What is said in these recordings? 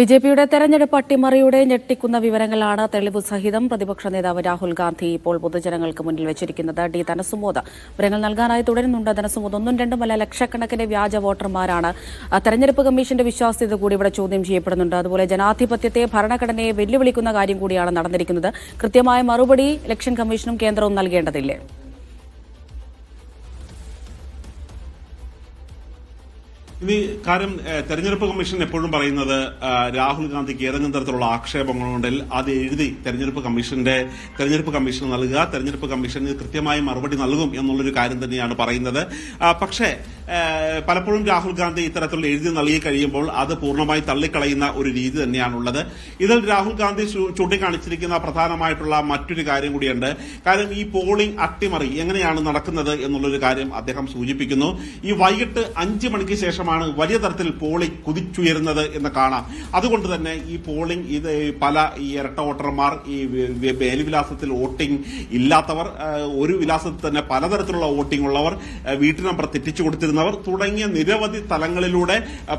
B J പിയുടെ തെരഞ്ഞെടുപ്പ് അട്ടിമറിയുടെ ഞെട്ടിക്കുന്ന വിവരങ്ങളാണ് തെളിവ് സഹിതം പ്രതിപക്ഷ നേതാവ് രാഹുൽ ഗാന്ധി ഇപ്പോൾ പൊതുജനങ്ങൾക്ക് മുന്നിൽ വെച്ചിരിക്കുന്നത്. ഡി ധനസുമോദ് വിവരങ്ങൾ നൽകാനായി തുടരുന്നുണ്ട്. ധനസുമോദ് ഒന്നും രണ്ടുമല്ല ലക്ഷക്കണക്കിന് വ്യാജ വോട്ടർമാരാണ്. തെരഞ്ഞെടുപ്പ് കമ്മീഷന്റെ വിശ്വാസ്യത കൂടി ഇവിടെ ചോദ്യം ചെയ്യപ്പെടുന്നുണ്ട്. അതുപോലെ ജനാധിപത്യത്തെ ഭരണഘടനയെ വെല്ലുവിളിക്കുന്ന കാര്യം കൂടിയാണ് നടന്നിരിക്കുന്നത്. കൃത്യമായ മറുപടി ഇലക്ഷൻ കമ്മീഷനും കേന്ദ്രവും നൽകേണ്ടതില്ലേ? ഇനി കാര്യം തെരഞ്ഞെടുപ്പ് കമ്മീഷൻ എപ്പോഴും പറയുന്നത് രാഹുൽ ഗാന്ധിക്ക് ഏതെങ്കിലും തരത്തിലുള്ള ആക്ഷേപങ്ങളുണ്ടെങ്കിൽ അത് എഴുതി തെരഞ്ഞെടുപ്പ് കമ്മീഷന്റെ തെരഞ്ഞെടുപ്പ് കമ്മീഷൻ നൽകുക തെരഞ്ഞെടുപ്പ് കമ്മീഷൻ കൃത്യമായി മറുപടി നൽകും എന്നുള്ളൊരു കാര്യം തന്നെയാണ് പറയുന്നത്. പക്ഷേ പലപ്പോഴും രാഹുൽ ഗാന്ധി ഇത്തരത്തിലുള്ള എഴുതി നൽകി കഴിയുമ്പോൾ അത് പൂർണമായി തള്ളിക്കളയുന്ന ഒരു രീതി തന്നെയാണുള്ളത്. ഇതിൽ രാഹുൽ ഗാന്ധി ചൂണ്ടിക്കാണിച്ചിരിക്കുന്ന പ്രധാനമായിട്ടുള്ള മറ്റൊരു കാര്യം കൂടിയുണ്ട്. കാരണം ഈ പോളിംഗ് അട്ടിമറി എങ്ങനെയാണ് നടക്കുന്നത് എന്നുള്ളൊരു കാര്യം അദ്ദേഹം സൂചിപ്പിക്കുന്നു. ഈ വൈകിട്ട് അഞ്ച് മണിക്ക് ശേഷമാണ് വലിയ തരത്തിൽ പോളിംഗ് കുതിച്ചുയരുന്നത് എന്ന് കാണാം. അതുകൊണ്ട് തന്നെ ഈ പോളിംഗ് ഇത് പല ഈ ഇരട്ട വോട്ടർമാർ ഈ മേൽവിലാസത്തിൽ വോട്ടിംഗ് ഇല്ലാത്തവർ ഒരു വിലാസത്തിൽ തന്നെ പലതരത്തിലുള്ള വോട്ടിംഗ് ഉള്ളവർ വീട്ടു നമ്പർ തെറ്റിച്ചു കൊടുത്തിരുന്നവർ തുടങ്ങിയ നിരവധി തലങ്ങളിലൂടെ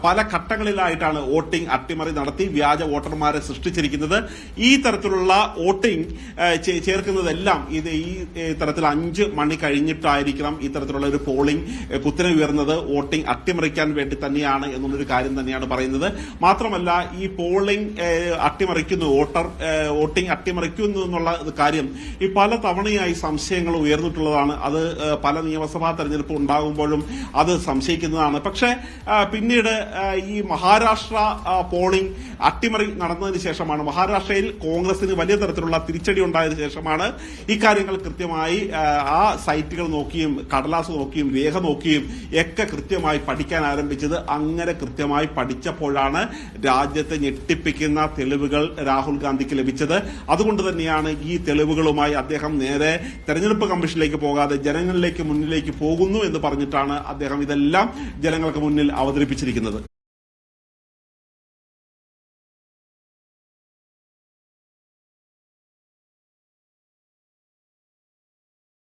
പല ഘട്ടങ്ങളിലായിട്ടാണ് വോട്ടിംഗ് അട്ടിമറി നടത്തി വ്യാജ വോട്ടർമാരെ സൃഷ്ടിച്ചിരിക്കുന്നത്. ഈ തരത്തിലുള്ള വോട്ടിംഗ് ചേർക്കുന്നതെല്ലാം ഇത് ഈ തരത്തിൽ അഞ്ച് മണി കഴിഞ്ഞിട്ടായിരിക്കണം ഇത്തരത്തിലുള്ള തരത്തിലുള്ള ഒരു പോളിംഗ് കുത്തിനെ ഉയർന്നത്. വോട്ടിംഗ് അട്ടിമറിക്കാൻ വേണ്ടി തന്നെയാണ് എന്നുള്ളൊരു കാര്യം തന്നെയാണ് പറയുന്നത്. മാത്രമല്ല ഈ പോളിംഗ് അട്ടിമറിക്കുന്നു വോട്ടർ വോട്ടിംഗ് അട്ടിമറിക്കുന്നു എന്നുള്ള കാര്യം ഈ പല തവണയായി സംശയങ്ങൾ ഉയർന്നിട്ടുള്ളതാണ്. അത് പല നിയമസഭാ തെരഞ്ഞെടുപ്പ് ഉണ്ടാകുമ്പോഴും അത് സംശയിക്കുന്നതാണ്. പക്ഷേ പിന്നീട് ഈ മഹാരാഷ്ട്ര പോളിംഗ് അട്ടിമറി നടന്നതിന് ശേഷമാണ് മഹാരാഷ്ട്രയിൽ കോൺഗ്രസിന് വലിയ തരത്തിലുള്ള തിരിച്ചടി ഉണ്ടായതിനു ശേഷമാണ് ഇക്കാര്യങ്ങൾ കൃത്യമായി ആ, സൈറ്റുകൾ നോക്കിയും കടലാസ് നോക്കിയും രേഖ നോക്കിയും ഒക്കെ കൃത്യമായി പഠിക്കാൻ ആരംഭിച്ചത് അങ്ങനെ കൃത്യമായി പഠിച്ചപ്പോഴാണ് രാജ്യത്തെ ഞെട്ടിപ്പിക്കുന്ന തെളിവുകൾ രാഹുൽ ഗാന്ധിക്ക് ലഭിച്ചത്. അതുകൊണ്ട് തന്നെയാണ് ഈ തെളിവുകളുമായി അദ്ദേഹം നേരെ തെരഞ്ഞെടുപ്പ് കമ്മീഷനിലേക്ക് പോകാതെ ജനങ്ങളിലേക്ക് മുന്നിലേക്ക് പോകുന്നു എന്ന് പറഞ്ഞിട്ടാണ് അദ്ദേഹം ഇതെല്ലാം ജനങ്ങൾക്ക് മുന്നിൽ അവതരിപ്പിച്ചിരിക്കുന്നത്.